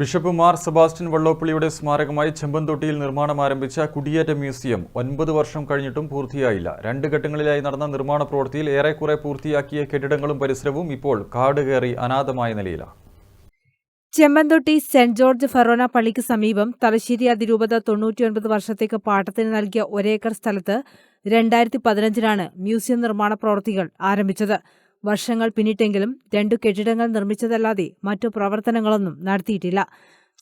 Bishop Mar Sebastian വള്ളോപ്പള്ളിയുടെ സ്മാരകമായി ചെമ്പന്തൊട്ടിയിൽ നിർമ്മാണം ആരംഭിച്ച കുടിയേറ്റ മ്യൂസിയം ഒൻപത് വർഷം കഴിഞ്ഞിട്ടും പൂർത്തിയായില്ല. രണ്ട് ഘട്ടങ്ങളിലായി നടന്ന നിർമ്മാണ പ്രവൃത്തിയിൽ ഏറെക്കുറെ പൂർത്തിയാക്കിയ കെട്ടിടങ്ങളും പരിസരവും ഇപ്പോൾ കാട് കയറി അനാഥമായ നിലയിലാണ് ചെമ്മന്തൊട്ടി സെന്റ് ജോർജ് ഫെറോന പള്ളിക്ക് സമീപം തലശ്ശേരി അതിരൂപത തൊണ്ണൂറ്റിയൊൻപത് വർഷത്തേക്ക് പാട്ടത്തിന് നൽകിയ ഒരേക്കർ സ്ഥലത്ത് രണ്ടായിരത്തി പതിനഞ്ചിനാണ് മ്യൂസിയം നിർമ്മാണ പ്രവൃത്തികൾ ആരംഭിച്ചത്. വർഷങ്ങൾ പിന്നിട്ടെങ്കിലും രണ്ടു കെട്ടിടങ്ങൾ നിർമ്മിച്ചതല്ലാതെ മറ്റു പ്രവർത്തനങ്ങളൊന്നും നടത്തിയിട്ടില്ല.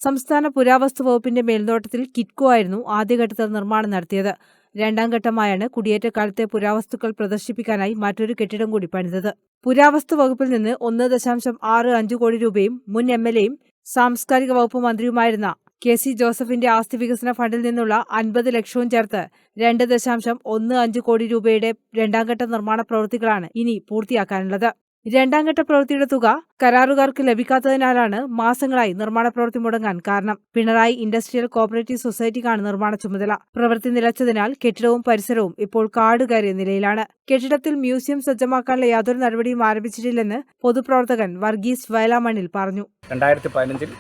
സംസ്ഥാന പുരാവസ്തു വകുപ്പിന്റെ മേൽനോട്ടത്തിൽ കിറ്റ്കോ ആയിരുന്നു ആദ്യഘട്ടത്തിൽ നിർമ്മാണം നടത്തിയത്. രണ്ടാം ഘട്ടമായാണ് കുടിയേറ്റക്കാലത്തെ പുരാവസ്തുക്കൾ പ്രദർശിപ്പിക്കാനായി മറ്റൊരു കെട്ടിടം കൂടി പണിതത്. പുരാവസ്തു വകുപ്പിൽ നിന്ന് ഒന്ന് ദശാംശം ആറ് അഞ്ച് കോടി രൂപയും മുൻ എം എൽ എയും സാംസ്കാരിക വകുപ്പ് മന്ത്രിയുമായിരുന്ന കെ സി ജോസഫിന്റെ ആസ്തി വികസന ഫണ്ടിൽ നിന്നുള്ള അൻപത് ലക്ഷവും ചേർത്ത് രണ്ട് ദശാംശം ഒന്ന് അഞ്ച് കോടി രൂപയുടെ രണ്ടാംഘട്ട നിർമ്മാണ പ്രവൃത്തികളാണ് ഇനി പൂർത്തിയാക്കാനുള്ളത്. രണ്ടാംഘട്ട പ്രവൃത്തിയുടെ തുക കരാറുകാർക്ക് ലഭിക്കാത്തതിനാലാണ് മാസങ്ങളായി നിർമ്മാണ പ്രവൃത്തി മുടങ്ങാൻ കാരണം. പിണറായി ഇൻഡസ്ട്രിയൽ കോപ്പറേറ്റീവ് സൊസൈറ്റിക്കാണ് നിർമ്മാണ ചുമതല. പ്രവൃത്തി നിലച്ചതിനാൽ കെട്ടിടവും പരിസരവും ഇപ്പോൾ കാട് കയറിയ നിലയിലാണ്. കെട്ടിടത്തിൽ മ്യൂസിയം സജ്ജമാക്കാനുള്ള യാതൊരു നടപടിയും ആരംഭിച്ചിട്ടില്ലെന്ന് പൊതുപ്രവർത്തകൻ വർഗീസ് വയലാമണ്ണിൽ പറഞ്ഞു. രണ്ടായിരത്തി പതിനഞ്ചിൽ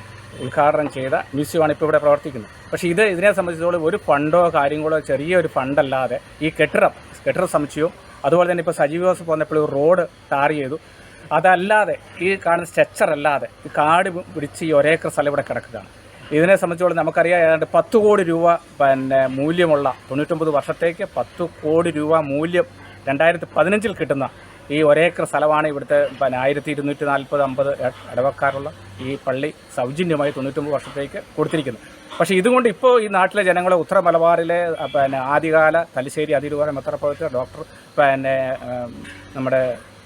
ഉദ്ഘാടനം ചെയ്ത മ്യൂസിയമാണ് ഇപ്പോൾ ഇവിടെ പ്രവർത്തിക്കുന്നത്. പക്ഷേ ഇത് ഇതിനെ സംബന്ധിച്ചിടത്തോളം ഒരു ഫണ്ടോ കാര്യങ്ങളോ ചെറിയൊരു ഫണ്ടല്ലാതെ ഈ കെട്ടിടം കെട്ടിട സമുച്ചയവും അതുപോലെ തന്നെ ഇപ്പോൾ സജീവ ജോസഫ് വന്നപ്പോൾ ഒരു റോഡ് ടാർ ചെയ്തു. അതല്ലാതെ ഈ കാണുന്ന സ്ട്രെച്ചർ അല്ലാതെ ഈ കാട് പിടിച്ച് ഈ ഒരേക്കർ സ്ഥലം ഇവിടെ കിടക്കുകയാണ്. ഇതിനെ സംബന്ധിച്ചോളം നമുക്കറിയാം ഏതാണ്ട് പത്ത് കോടി രൂപ പിന്നെ മൂല്യമുള്ള തൊണ്ണൂറ്റൊമ്പത് വർഷത്തേക്ക് പത്ത് കോടി രൂപ മൂല്യം രണ്ടായിരത്തി പതിനഞ്ചിൽ കിട്ടുന്ന ഈ ഒരേക്കർ സ്ഥലമാണ് ഇവിടുത്തെ പിന്നെ ആയിരത്തി ഇരുന്നൂറ്റി നാൽപ്പത് അമ്പത് ഇടവക്കാരുള്ള ഈ പള്ളി സൗജന്യമായി തൊണ്ണൂറ്റൊമ്പത് വർഷത്തേക്ക് കൊടുത്തിരിക്കുന്നത് പക്ഷേ ഇതുകൊണ്ട് ഇപ്പോൾ ഈ നാട്ടിലെ ജനങ്ങളെ ഉത്തര മലബാറിലെ പിന്നെ ആദ്യകാല തലശ്ശേരി അതിരൂപത മെത്രപ്പുറത്തെ ഡോക്ടർ പിന്നെ നമ്മുടെ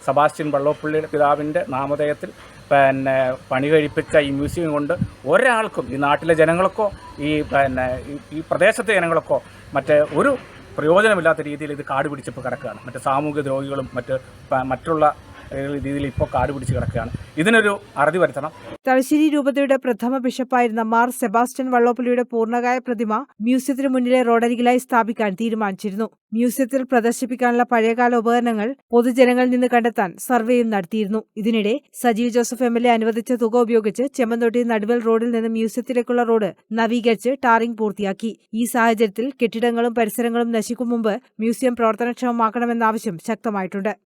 സബാസ്റ്റ്യൻ വള്ളോപ്പള്ളിയുടെ പിതാവിന്റെ നാമധേയത്തിൽ പിന്നെ പണി കഴിപ്പിച്ച ഈ മ്യൂസിയം കൊണ്ട് ഒരാൾക്കും ഈ നാട്ടിലെ ജനങ്ങൾക്കോ ഈ പിന്നെ ഈ- പ്രദേശത്തെ ജനങ്ങൾക്കോ മറ്റേ ഒരു പ്രയോജനമില്ലാത്ത രീതിയിൽ ഇത് കാട് പിടിച്ചപ്പോൾ കിടക്കുകയാണ്. മറ്റ് സാമൂഹിക ദ്രോഹികളും മറ്റ് മറ്റുള്ള രീതിയിൽ ഇപ്പോൾ കാട് പിടിച്ച് കിടക്കുകയാണ്. ഇതിനൊരു അറുതി വരുത്തണം. തലശ്ശേരി രൂപതയുടെ പ്രഥമ ബിഷപ്പായിരുന്ന മാർ സെബാസ്റ്റ്യൻ വള്ളോപ്പള്ളിയുടെ പൂർണകായ പ്രതിമ മ്യൂസിയത്തിന് മുന്നിലെ റോഡരികിലായി സ്ഥാപിക്കാൻ തീരുമാനിച്ചിരുന്നു. മ്യൂസിയത്തിൽ പ്രദർശിപ്പിക്കാനുള്ള പഴയകാല ഉപകരണങ്ങൾ പൊതുജനങ്ങളിൽ നിന്ന് കണ്ടെത്താൻ സർവേയും നടത്തിയിരുന്നു. ഇതിനിടെ സജീവ് ജോസഫ് എം എൽ അനുവദിച്ച തുക ഉപയോഗിച്ച് ചെമ്മന്തൊട്ടി നടുവൽ റോഡിൽ നിന്ന് മ്യൂസിയത്തിലേക്കുള്ള റോഡ് നവീകരിച്ച് ടാറിംഗ് പൂർത്തിയാക്കി. ഈ സാഹചര്യത്തിൽ കെട്ടിടങ്ങളും പരിസരങ്ങളും നശിക്കും മുമ്പ് മ്യൂസിയം പ്രവർത്തനക്ഷമമാക്കണമെന്ന ആവശ്യം ശക്തമായിട്ടുണ്ട്.